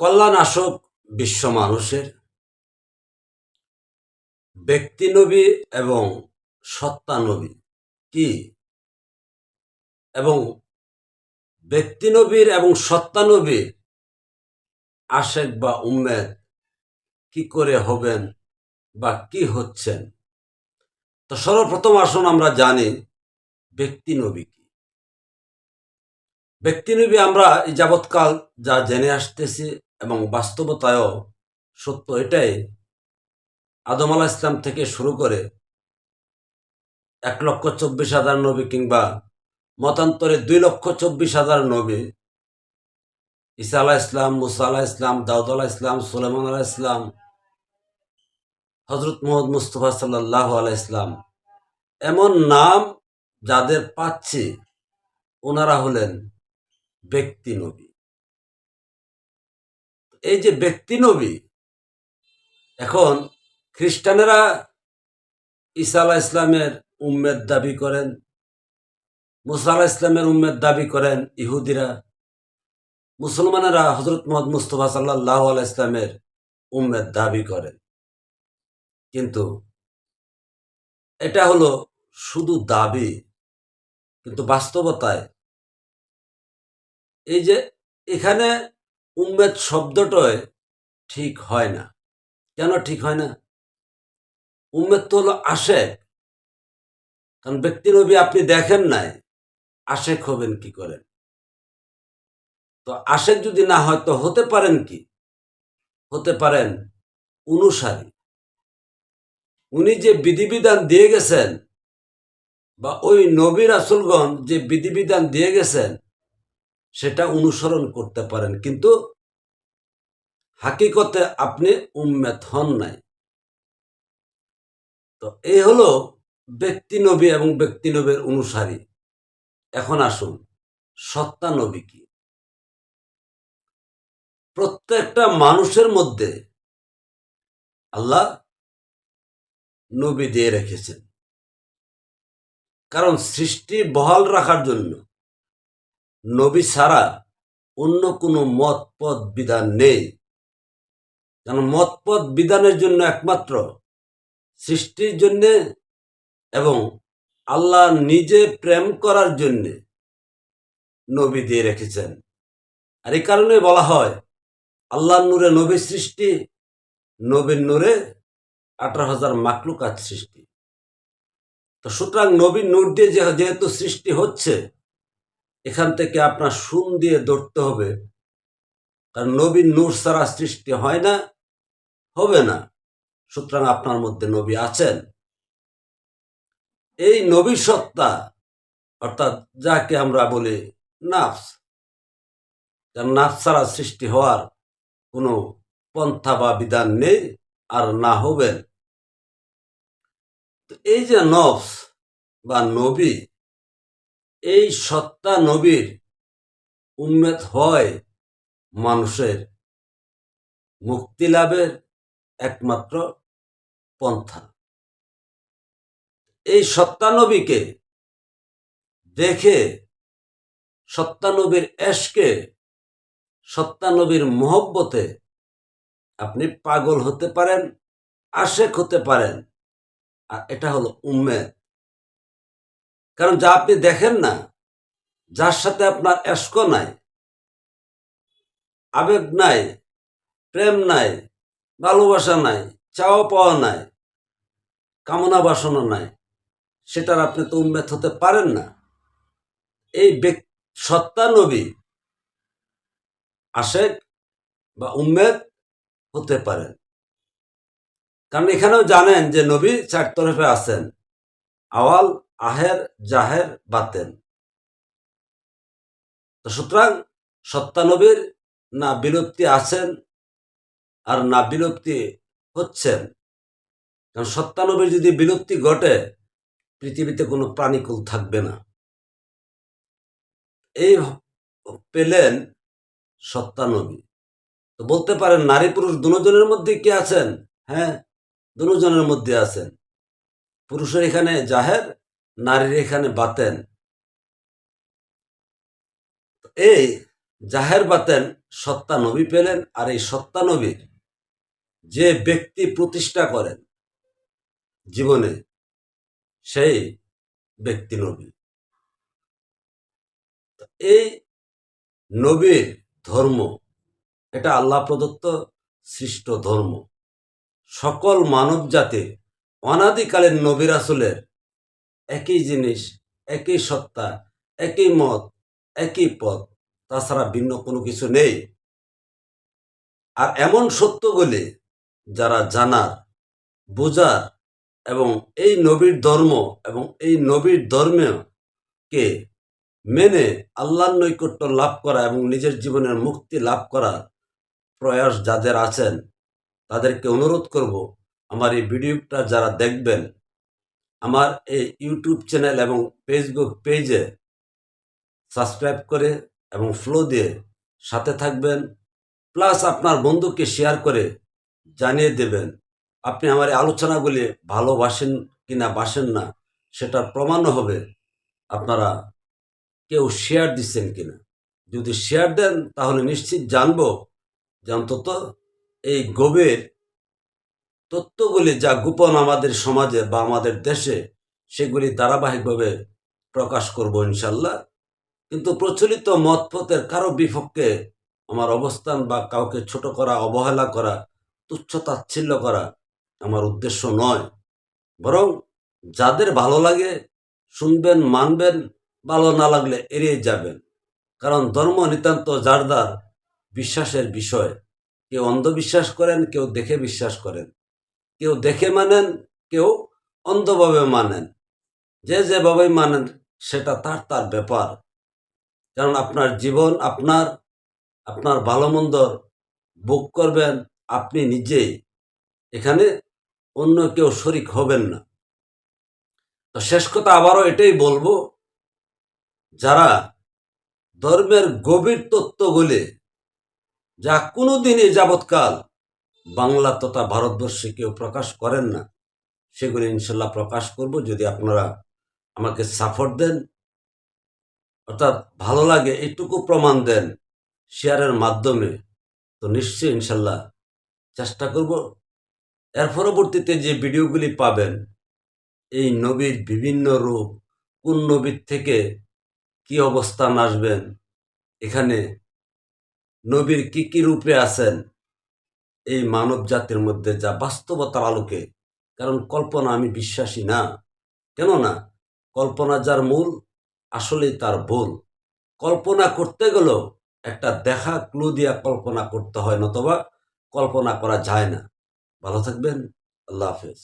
কল্যাণ আসক বিশ্ব মানুষের। ব্যক্তি নবী এবং সত্তা নবী কি? এবং ব্যক্তি নবীর এবং সত্তা নবীর আশেক বা উম্মেদ কি করে হবেন বা কি হচ্ছেন? তো সর্বপ্রথম আসুন আমরা জানি ব্যক্তি নবী কি। ব্যক্তি নবী আমরা যাবৎকাল যা জেনে আসতেছি এবং বাস্তবতায়ও সত্য এটাই। আদম আলাহ ইসলাম থেকে শুরু করে এক লক্ষ চব্বিশ হাজার নবী কিংবা মতান্তরে দুই লক্ষ চব্বিশ হাজার নবী, ঈসা আলাহ ইসলাম মুসা আলাহ ইসলাম দাউদ আলাহ ইসলাম সুলেমান আলাহ ইসলাম হজরত মোহাম্মদ মুস্তফা সাল্লাহ আলাহ ইসলাম এমন নাম যাদের পাচ্ছি ওনারা হলেন ব্যক্তি নবী। এই যে ব্যক্তি নবী, এখন খ্রিস্টানেরা ঈসা আলাহ ইসলামের উম্মেদ দাবি করেন, মুসা ইসলামের উম্মেদ দাবি করেন ইহুদিরা। মুসলমানেরা হজরত মোহাম্মদ মুস্তফা সাল্লাহ আলাহ ইসলামের উম্মেদ দাবি করেন। কিন্তু এটা হলো শুধু দাবি, কিন্তু বাস্তবতায় এই যে এখানে উম্মেদ শব্দটায় ঠিক হয় না। কেন ঠিক হয় না? উম্মেদ তো হলো আশেক। কারণ ব্যক্তি নবী আপনি দেখেন নাই, আশেক হবেন কি করেন? তো আশেক যদি না হয়, তো হতে পারেন কি? হতে পারেন অনুসারী। উনি যে বিধিবিধান দিয়ে গেছেন বা ওই নবী রাসুলগণ যে বিধিবিধান দিয়ে গেছেন সেটা অনুসরণ করতে পারেন। কিন্তু হাকিকতে আপনি উম্মেদ হন নাই। তো এই হলো ব্যক্তি নবী এবং ব্যক্তি নবীর অনুসারী। এখন আসুন, সত্তা নবী কি? প্রত্যেকটা মানুষের মধ্যে আল্লাহ নবী দিয়ে রেখেছেন। কারণ সৃষ্টি বহাল রাখার জন্য নবী অন্য কোনো মত পথ বিধান নেই। কারণ মত পথ বিধানের জন্য একমাত্র সৃষ্টির জন্য এবং আল্লাহ নিজে প্রেম করার জন্য নবী দিয়ে রেখেছেন। আর এই কারণে বলা হয় আল্লাহ নূরে নবী সৃষ্টি, নবীর নূরে আঠারো হাজার মাকলুকাত সৃষ্টি। তো সুতরাং নবীর নূর দিয়ে যেহেতু সৃষ্টি হচ্ছে এখান থেকে আপনার সুন দিয়ে ধরতে হবে। কারণ নবীর নূর ছাড়া সৃষ্টি হয় না, হবে না। সুতরাং আপনার মধ্যে নবী আছেন। এই নবী সত্তা, অর্থাৎ যাকে আমরা বলি নাফস যার নাফস ছাড়া সৃষ্টি হওয়ার কোনো পন্থা বা বিধান নেই আর না হবেন। এই যে নফস বা নবী এই সত্তা নবীর উন্মেদ হয় মানুষের মুক্তি লাভের একমাত্র পন্থা। এই সত্তানবীকে দেখে সত্তানবীর এশকে সত্তানবীর মোহব্বতে আপনি পাগল হতে পারেন, আশেক হতে পারেন, আর এটা হলো উম্মেদ কারণ যা আপনি দেখেন না, যার সাথে আপনার এস্ক নাই, আবেগ নাই, প্রেম নাই, ভালোবাসা নাই, চাওয়া পাওয়া নাই, কামনা বাসনা নাই, সেটার আপনি তো উন্মেদ হতে পারেন না। এই সত্তা নবী আশেক বা উম্মেদ হতে পারেন কারণ এখানেও জানেন যে নবী চার তরফে আছেন। আওয়াল আহের, জাহের, বাতেন। সুতরাং সত্তানবীর না বিলুপ্তি আছেন আর না বিলুপ্তি হচ্ছেন। কারণ সত্তানবীর যদি বিলুপ্তি ঘটে, পৃথিবীতে কোনো প্রাণীকুল থাকবে না। এই পেলেন সত্তানবী তো বলতে পারেন, নারী পুরুষ দুজনের মধ্যে কি আছেন? হ্যাঁ দুজনের মধ্যে আছেন। পুরুষের এখানে জাহের নারীর এখানে বাতেন। এই জাহের বাতেন সত্তা নবী পেলেন আর এই সত্তা নবীর যে ব্যক্তি প্রতিষ্ঠা করেন জীবনে সেই ব্যক্তি নবী। এই নবীর ধর্ম, এটা আল্লাহ প্রদত্ত সৃষ্ট ধর্ম। সকল মানব জাতির অনাদিকালের নবীর আসলের একই জিনিস, একই সত্তা, একই মত, একই পথ, তাছাড়া ভিন্ন কোনো কিছু নেই। আর এমন সত্যগুলি যারা জানার, বোঝার এবং এই নবীর ধর্ম এবং এই নবীর ধর্মকে মেনে আল্লাহর নৈকট্য লাভ করা এবং নিজের জীবনের মুক্তি লাভ করার প্রয়াস যাদের আছেন, তাদেরকে অনুরোধ করব আমার এই ভিডিওটা যারা দেখবেন আমার এই ইউটিউব চ্যানেল এবং ফেসবুক পেজে সাবস্ক্রাইব করে এবং ফ্লো দিয়ে সাথে থাকবেন প্লাস আপনার বন্ধুকে শেয়ার করে জানিয়ে দেবেন, আপনি আমার আলোচনাগুলি ভালোবাসেন কিনা বাসেন না, সেটার প্রমাণও হবে আপনারা কেউ শেয়ার দিচ্ছেন কিনা। যদি শেয়ার দেন, তাহলে নিশ্চিত জানব যে অন্তত এই গভীর তথ্যগুলি যা গোপন আমাদের সমাজে বা আমাদের দেশে, সেগুলি ধারাবাহিকভাবে প্রকাশ করব ইনশাল্লাহ। কিন্তু প্রচলিত মত পথের কারও বিপক্ষে আমার অবস্থান বা কাউকে ছোট করা, অবহেলা করা, তুচ্ছ তাচ্ছিল্য করা আমার উদ্দেশ্য নয়। বরং যাদের ভালো লাগে, শুনবেন, মানবেন, ভালো না লাগলে এড়িয়ে যাবেন। কারণ ধর্ম নিতান্ত জারদার, বিশ্বাসের বিষয়। কেউ অন্ধবিশ্বাস করেন, কেউ দেখে বিশ্বাস করেন। কেউ দেখে মানেন, কেউ অন্ধভাবে মানেন। যে যেভাবে মানেন, সেটা তার তার ব্যাপার। কারণ আপনার জীবন, আপনার আপনার ভালো মন্দ ভোগ করবেন আপনি নিজেই। এখানে অন্য কেউ শরিক হবেন না। তো শেষ কথা আবারও এটাই বলব, যারা ধর্মের গভীর তত্ত্বগুলি, যা কোনোদিনই যাবৎকাল বাংলা তথা ভারতবর্ষে কেউ প্রকাশ করেন না, সেগুলি ইনশাল্লাহ প্রকাশ করব। যদি আপনারা আমাকে সাপোর্ট দেন, অর্থাৎ ভালো লাগে, এইটুকু প্রমাণ দেন শেয়ারের মাধ্যমে, তো নিশ্চয়ই ইনশাল্লাহ চেষ্টা করব। এর পরবর্তীতে যে ভিডিওগুলি পাবেন, এই নবীর বিভিন্ন রূপ, কোন নবীর থেকে কি অবস্থান আসবেন, এখানে নবীর কি কি রূপে আছেন এই মানব জাতির মধ্যে যা বাস্তবতার আলোকে, কারণ কল্পনা আমি বিশ্বাসী না। কেননা কল্পনা যার মূল, আসলেই তার ভুল কল্পনা করতে গেলেও একটা দেখা ক্লু দিয়া কল্পনা করতে হয়, নতবা কল্পনা করা যায় না। ভালো থাকবেন, আল্লাহ হাফেজ।